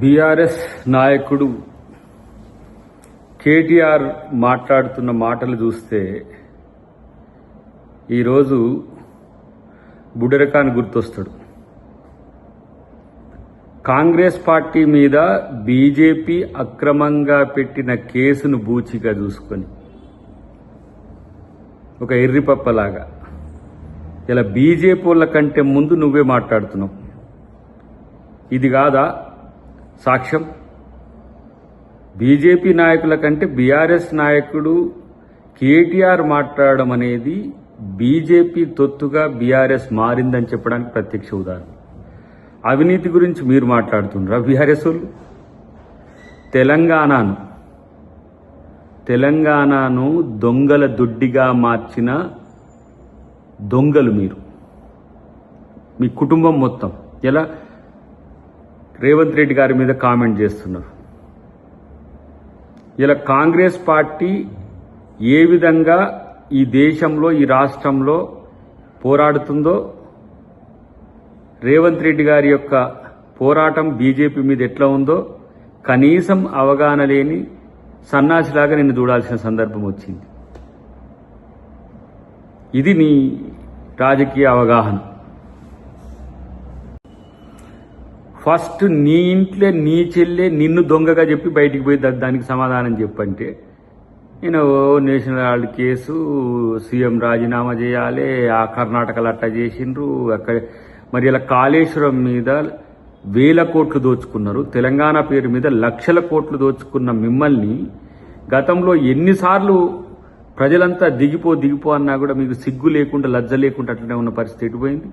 BRS నాయకుడు కేటీఆర్ మాట్లాడుతున్న మాటలు చూస్తే ఈరోజు బుడెరకాన్ని గుర్తొస్తాడు. కాంగ్రెస్ పార్టీ మీద బీజేపీ అక్రమంగా పెట్టిన కేసును బూచిగా చూసుకొని ఒక ఎర్రిపప్పలాగా. ఇలా బీజేపీ వాళ్ళ కంటే ముందు నువ్వే మాట్లాడుతున్నావు. ఇది కాదా? సాక్ష్యం. బీజేపీ నాయకుల కంటే బీఆర్ఎస్ నాయకుడు కేటీఆర్ మాట్లాడడం అనేది బీజేపీ తొత్తుగా బీఆర్ఎస్ మారిందని చెప్పడానికి ప్రత్యక్ష ఉదాహరణ. అవినీతి గురించి మీరు మాట్లాడుతున్నారా బీఆర్ఎస్ వాళ్ళు? తెలంగాణను తెలంగాణను దొంగల దొడ్డిగా మార్చిన దొంగలు మీరు. మీ కుటుంబం మొత్తం. ఎలా? రేవంత్ రెడ్డి గారి మీద కామెంట్ చేస్తున్నారు. ఇలా కాంగ్రెస్ పార్టీ ఏ విధంగా ఈ దేశంలో ఈ రాష్ట్రంలో పోరాడుతుందో రేవంత్ రెడ్డి గారి యొక్క పోరాటం బీజేపీ మీద ఎట్లా ఉందో కనీసం అవగాహన లేని సన్నాసిలాగా నిన్ను చూడాల్సిన సందర్భం వచ్చింది. ఇది నీ రాజకీయ అవగాహన. ఫస్ట్ నీ ఇంట్లో నీ చెల్లె నిన్ను దొంగగా చెప్పి బయటికి పోయి దా- దానికి సమాధానం చెప్పంటే నేను ఓ నేషనల్ హాల్డ్ కేసు సీఎం రాజీనామా చేయాలి ఆ కర్ణాటకలు అట్టా చేసిండ్రు అక్కడ మరి ఇలా కాళేశ్వరం మీద వేల కోట్లు దోచుకున్నారు తెలంగాణ పేరు మీద లక్షల కోట్లు దోచుకున్న మిమ్మల్ని గతంలో ఎన్నిసార్లు ప్రజలంతా దిగిపో దిగిపో అన్నా కూడా మీకు సిగ్గు లేకుండా లజ్జ లేకుండా అట్లనే ఉన్న పరిస్థితి ఎటుపోయింది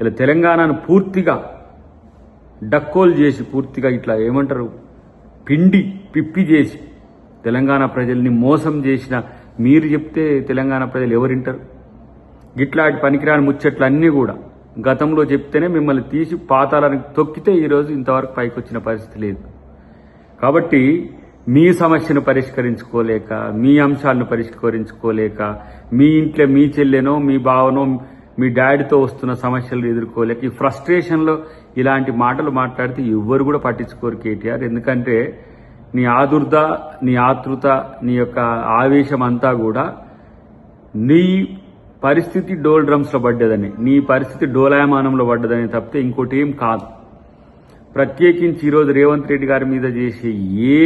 ఇలా తెలంగాణను పూర్తిగా డక్కోలు చేసి పూర్తిగా ఇట్లా ఏమంటారు? పిండి పిప్పి చేసి తెలంగాణ ప్రజల్ని మోసం చేసిన మీరు చెప్తే తెలంగాణ ప్రజలు ఎవరింటారు గిట్లాంటి పనికిరాని ముచ్చట్లన్నీ కూడా గతంలో చెప్తేనే మిమ్మల్ని తీసి పాతాలని తొక్కితే ఈరోజు ఇంతవరకు పైకి వచ్చిన పరిస్థితి లేదు. కాబట్టి మీ సమస్యను పరిష్కరించుకోలేక మీ అంశాలను పరిష్కరించుకోలేక మీ ఇంట్లో మీ చెల్లెనో మీ బావనో మీ డాడీతో వస్తున్న సమస్యలు ఎదుర్కోలేక ఈ ఫ్రస్ట్రేషన్లో ఇలాంటి మాటలు మాట్లాడితే ఎవ్వరు కూడా పట్టించుకోరు కేటీఆర్. ఎందుకంటే నీ ఆదుర్ద నీ ఆతృత నీ యొక్క ఆవేశం అంతా కూడా నీ పరిస్థితి డోల్ డ్రమ్స్లో పడ్డదని నీ పరిస్థితి డోలాయమానంలో పడ్డదని తప్పితే ఇంకోటి ఏం కాదు. ప్రత్యేకించి ఈరోజు రేవంత్ రెడ్డి గారి మీద చేసే ఏ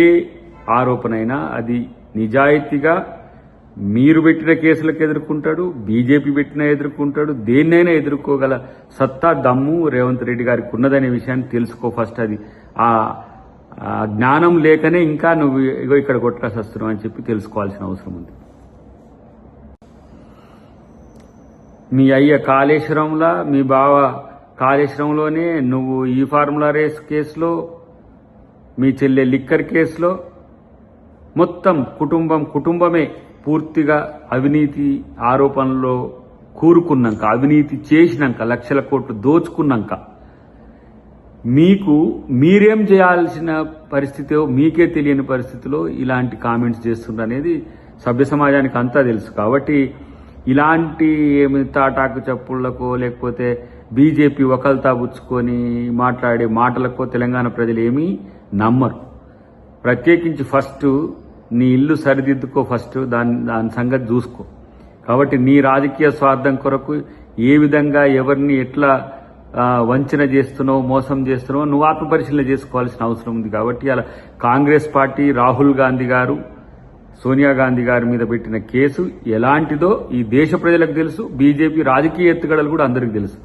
ఆరోపణ అయినా అది నిజాయితీగా మీరు పెట్టిన కేసులకు ఎదుర్కొంటాడు బీజేపీ పెట్టినా ఎదుర్కొంటాడు దేన్నైనా ఎదుర్కోగల సత్తా దమ్ము రేవంత్ రెడ్డి గారికి ఉన్నదనే విషయాన్ని తెలుసుకో ఫస్ట్ అది. ఆ జ్ఞానం లేకనే ఇంకా నువ్వు ఇగో ఇక్కడ కొట్టుకాసి వస్తున్నావు అని చెప్పి తెలుసుకోవాల్సిన అవసరం ఉంది. మీ అయ్య కాళేశ్వరంలా మీ బావ కాళేశ్వరంలోనే నువ్వు ఈ ఫార్ములా రేస్ కేసులో మీ చెల్లె లిక్కర్ కేసులో మొత్తం కుటుంబం కుటుంబమే పూర్తిగా అవినీతి ఆరోపణలో కూరుకున్నాక అవినీతి చేసినాక లక్షల కోట్లు దోచుకున్నాక మీకు మీరేం చేయాల్సిన పరిస్థితి మీకే తెలియని పరిస్థితిలో ఇలాంటి కామెంట్స్ చేస్తుండనేది అనేది సభ్య సమాజానికి అంతా తెలుసు. కాబట్టి ఇలాంటి ఏమి తాటాకు చప్పుళ్ళకో లేకపోతే బీజేపీ ఒకల్తా పుచ్చుకొని మాట్లాడే మాటలకో తెలంగాణ ప్రజలు ఏమీ నమ్మరు. ప్రత్యేకించి ఫస్ట్ నీ ఇల్లు సరిదిద్దుకో ఫస్ట్ దాని దాని సంగతి చూసుకో. కాబట్టి నీ రాజకీయ స్వార్థం కొరకు ఏ విధంగా ఎవరిని ఎట్లా వంచన చేస్తున్నావు మోసం చేస్తున్నావు నువ్వు ఆత్మపరిశీలన చేసుకోవాల్సిన అవసరం ఉంది. కాబట్టి అలా కాంగ్రెస్ పార్టీ రాహుల్ గాంధీ గారు సోనియా గాంధీ గారి మీద పెట్టిన కేసు ఎలాంటిదో ఈ దేశ ప్రజలకు తెలుసు బీజేపీ రాజకీయ ఎత్తుగడలు కూడా అందరికీ తెలుసు.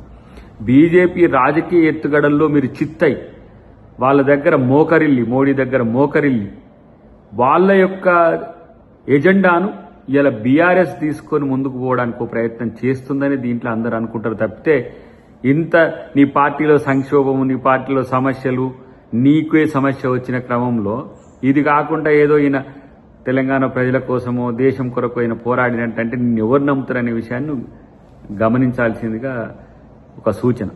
బీజేపీ రాజకీయ ఎత్తుగడల్లో మీరు చిత్తై వాళ్ళ దగ్గర మోకరిల్లి మోడీ దగ్గర మోకరిల్లి వాళ్ళ యొక్క ఎజెండాను ఇలా బీఆర్ఎస్ తీసుకొని ముందుకు పోవడానికి ఒక ప్రయత్నం చేస్తుందని దీంట్లో అందరూ అనుకుంటారు తప్పితే ఇంత నీ పార్టీలో సంక్షోభము నీ పార్టీలో సమస్యలు నీకే సమస్య వచ్చిన క్రమంలో ఇది కాకుండా ఏదో ఈయన తెలంగాణ ప్రజల కోసమో దేశం కొరకు అయిన పోరాడినట్టంటే నిన్ను ఎవరు నమ్ముతారనే విషయాన్ని గమనించాల్సిందిగా ఒక సూచన.